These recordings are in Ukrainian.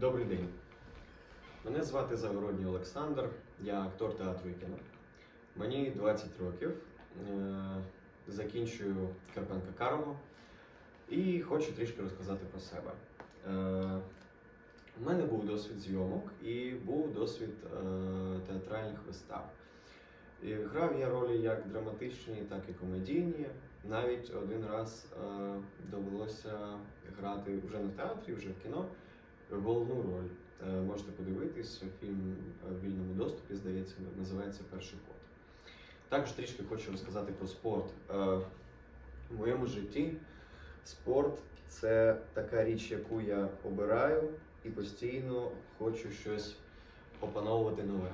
Добрий день. Мене звати Загородній Олександр, я актор театру і кіно. Мені 20 років. Е, Закінчую Карпенка Карого і хочу трішки розказати про себе. Е, У мене був досвід зйомок і був досвід е, театральних вистав. І грав я ролі як драматичні, так і комедійні. Навіть один раз довелося грати вже в театрі, вже в кіно головну роль. Е, Можете подивитись фільм в вільному доступі, здається, називається Перший код. Також трішки хочу розказати про спорт. Е, В моєму житті спорт це така річ, яку я обираю і постійно хочу щось опановувати нове.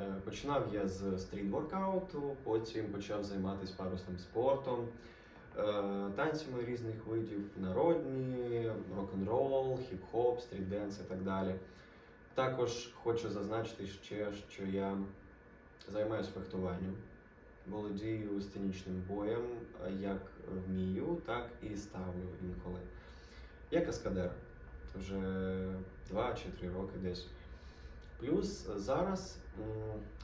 Е, Починав я з стріт-воркауту, потім почав займатися парусним спортом, танцями різних видів, народні, рок-н-рол, хіп-хоп, стріт-денс і так далі. Також хочу зазначити ще, що я займаюся фехтуванням, володію сценічним боєм, е, як вмію, так і ставлю інколи. Я каскадер вже 2 чи 3 роки десь. Плюс зараз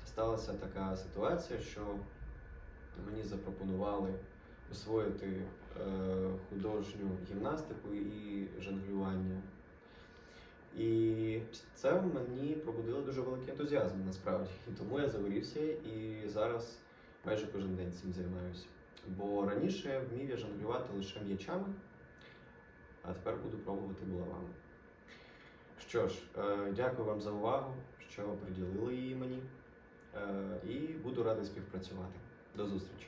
сталася така ситуація, що мені запропонували освоїти е, художню гімнастику і жонглювання. І це мені пробудило дуже великий ентузіазм насправді. І тому я загорівся і зараз майже кожен день цим займаюся. Бо раніше вмів я жонглювати лише м'ячами, а тепер буду пробувати булавами. Що ж, е, дякую вам за увагу, що приділили її мені, е, і буду радий співпрацювати. До зустрічі!